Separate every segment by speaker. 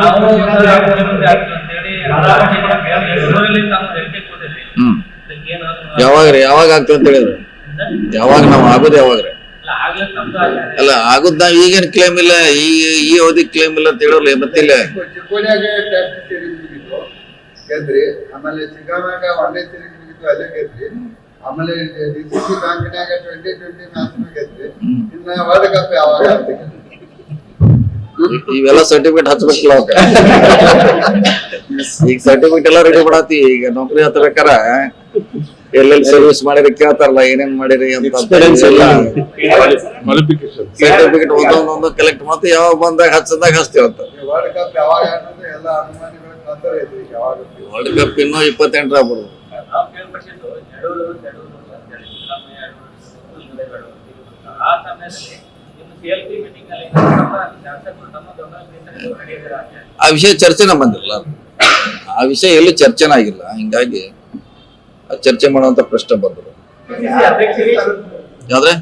Speaker 1: ನಾವು
Speaker 2: ಯಾವಾಗ ಯಾವಾಗ ಆಗ್ತದೆ ಅಂತ ಹೇಳಿದ್ರು? ಯಾವಾಗ ನಾವು ಆಗೋದು ಯಾವಾಗ್ರಿ? ಅಲ್ಲ ಆಗುದ್ ನಾವ್ ಈಗೇನ್ ಕ್ಲೇಮ್ ಇಲ್ಲ ಈ ಈ ಅವಧಿ ಕ್ಲೇಮ್ ಇಲ್ಲ ಅಂತ ಹೇಳೋಲ್ಲ ಮತ್ತಿಲ್ಲ
Speaker 3: ಆಮೇಲೆ ಚಿಕ್ಕಮ್ಯಾಗ ಒಂದೇ ಅಲ್ಲೇ ಗೆದ್ರಿ. ಆಮೇಲೆ ಡಿ ಸಿ ಸಿ ಬ್ಯಾಂಕ್ನ್ಯಾಗ ಟ್ವೆಂಟಿ ಟ್ವೆಂಟಿ ಮ್ಯಾಚ್ ಗೆದ್ರಿ. ಇನ್ನ ವರ್ಲ್ಡ್ ಕಪ್ ಯಾವಾಗ?
Speaker 2: ಈ- ಇವೆಲ್ಲ ಸರ್ಟಿಫಿಕೇಟ್ ಹಚ್ಬೇಕಲ್ಲ ಅವಕ್ಕ ಈಗ ಸರ್ಟಿಫಿಕೇಟ್ ಎಲ್ಲ ರೆಡಿ ಮಾಡತ್ತಿ ಈಗ ನೌಕರಿ ಹತ್ಬೇಕಾರ. ಎಲ್ಲೆಲ್ಲಿ ಸರ್ವಿಸ್ ಮಾಡಿರಿ ಕೇಳ್ತಾರಲ್ಲ ಏನೇನ್ ಮಾಡಿರಿ ಅಂತ ಸರ್ಟಿಫಿಕೇಟ್ ಒಂದೊಂದೊಂದು ಕಲೆಕ್ಟ್ ಮಾಡಿ ಯಾವಾಗ ಬಂದಾಗ ಹಚ್ಚದಾಗ ಹಚ್ತೀವಿ ಅಂತ.
Speaker 3: ಈ ವರ್ಲ್ಡ್ ಕಪ್ ಯಾವಾಗ ಅನ್ನೋದು ಎಲ್ಲ ಅನುಮಾನಿಗಳ ತೊಂದರೆ ಐತಿ ಯಾವಾಗ
Speaker 2: ವರ್ಲ್ಡ್ ಕಪ್ ಇನ್ನೂ ಇಪ್ಪತ್ತೆಂಟರ
Speaker 1: ಹಿಂದೆ ಆ ಸಮಯದಲ್ಲಿ ನಿಮ್ಮ ಸಿ ಎಲ್ ಪಿ ಮೀಟಿಂಗ್ ಅಲ್ಲಿ ಶಾಸಕರು
Speaker 2: ಆ ವಿಷಯ ಚರ್ಚೆನ ಬಂದಿರಲ್ಲ ಆ ವಿಷಯ ಎಲ್ಲಿ ಚರ್ಚೆನ ಆಗಿಲ್ಲ. ಹಿಂಗಾಗಿ ಚರ್ಚೆ ಮಾಡುವಂತ ಪ್ರಶ್ನೆ ಬಂದ್ರು ಯಾವ್ದ್ರೆ?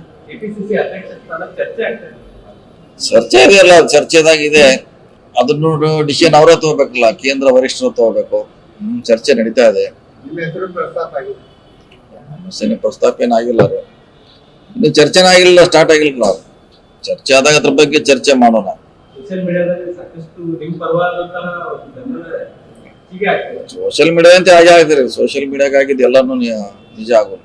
Speaker 1: ಚರ್ಚೆ
Speaker 2: ಚರ್ಚೆದಾಗ ಇದೆ ಅದನ್ನು ಡಿಸಿಷನ್ ಅವರೇ ತಗೋಬೇಕಲ್ಲ, ಕೇಂದ್ರ ವರಿಷ್ಠರು ತಗೋಬೇಕು. ಹ್ಮ್, ಚರ್ಚೆ ನಡೀತಾ ಇದೆ.
Speaker 3: ಪ್ರಸ್ತಾಪ
Speaker 2: ಏನಾಗಿಲ್ಲ ಇನ್ನು ಚರ್ಚೆನ ಆಗಿಲ್ಲ, ಸ್ಟಾರ್ಟ್ ಆಗಿಲ್ಲ ಚರ್ಚೆ ಆದಾಗ ಅದ್ರ ಬಗ್ಗೆ ಚರ್ಚೆ ಮಾಡೋಣ.
Speaker 1: ಸೋಷಿಯಲ್
Speaker 2: ಮೀಡಿಯಾ ಅಂತ ಹಾಗೆ ಆಗ್ತದೆ. ಸೋಷಿಯಲ್ ಮೀಡಿಯಾಗ ಆಗಿದ್ದು ಎಲ್ಲಾನು ನಿಜ ಆಗೋಲ್ಲ.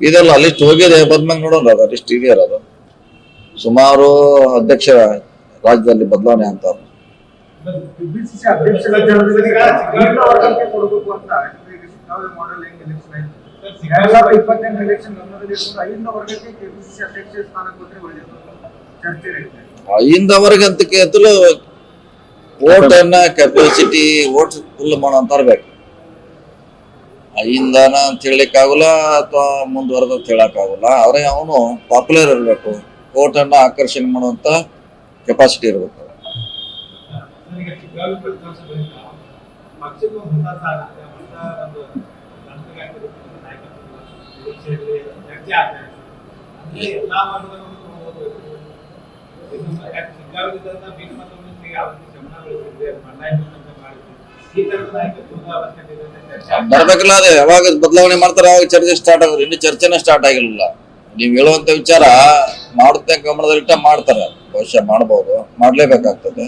Speaker 2: ಇದೆಲ್ಲ ಲಿಸ್ಟ್ ಹೋಗಿದೆ ಬದ್ಮಂಗ್ ನೋಡೋಣ ಅದ ಲಿಸ್ಟ್ ಇದೆಯಲ್ಲ ಅದು? ಸುಮಾರು ಅಧ್ಯಕ್ಷ ರಾಜ್ಯದಲ್ಲಿ ಬದಲಾವಣೆ ಅಂತ
Speaker 4: ಬಿಸಿಸಿ ಅಧ್ಯಕ್ಷರ ಜಾಗದಲ್ಲಿ ಎರಡ್ ಸಾವಿರದ ಇಪ್ಪತ್ತೆಂಟು ಎಲೆಕ್ಷನ್ ಗಮನದಲ್ಲಿ ಇಟ್ಕೊಂಡು ಐದನೇ ವರ್ಗಕ್ಕೆ ಕೆಪಿಸಿಸಿ ಅಧ್ಯಕ್ಷ ಸ್ಥಾನ ಕೊಟ್ಟರೆ ಒಳ್ಳೆಯದು ಚರ್ಚೆ ನಡೀತಾ ಇದೆ.
Speaker 2: ಇಂದವರೆಗೆ ಅಂತ ಕೇತಲು ವೋಟ್ ಅನ್ನ ಕೆಪಾಸಿಟಿ ವೋಟ್ ಫುಲ್ ಮಾಡೋ ಇರ್ಬೇಕು ಐಂದನ ಅಂತ ಹೇಳಿಕ್ಕಾಗಲ್ಲ ಅಥವಾ ಮುಂದುವರೆದ ಅಂತ ಹೇಳಕ್ಕಾಗಲ್ಲ. ಆದ್ರೆ ಅವನು ಪಾಪ್ಯುಲರ್ ಇರಬೇಕು. ವೋಟ್ ಅನ್ನ ಆಕರ್ಷಣೆ ಮಾಡುವಂತ ಕೆಪಾಸಿಟಿ ಇರಬೇಕು.
Speaker 4: ಪಕ್ಷಕ್ಕೆ ಒಂದು ಹೊಸ ಸಾಗುತ್ತೆ ಹೊಸ ಒಂದು ರಾಷ್ಟ್ರೀಯ ನಾಯಕತ್ವ
Speaker 2: ಬರ್ಬೇಕಲ್ಲ ಅದೇ, ಯಾವಾಗ ಬದಲಾವಣೆ ಮಾಡ್ತಾರೆ ಅವಾಗ ಚರ್ಚೆ ಸ್ಟಾರ್ಟ್ ಆಗೋದು? ಇನ್ನು ಚರ್ಚೆನೇ ಸ್ಟಾರ್ಟ್ ಆಗಿರಲಿಲ್ಲ ನೀವು ಹೇಳುವಂತ ವಿಚಾರ ಮಾಡುತ್ತೆ ಗಮನದಲ್ಲಿಟ್ಟ ಮಾಡ್ತಾರೆ. ಬಹುಶಃ ಮಾಡಬಹುದು ಮಾಡ್ಲೇಬೇಕಾಗ್ತದೆ.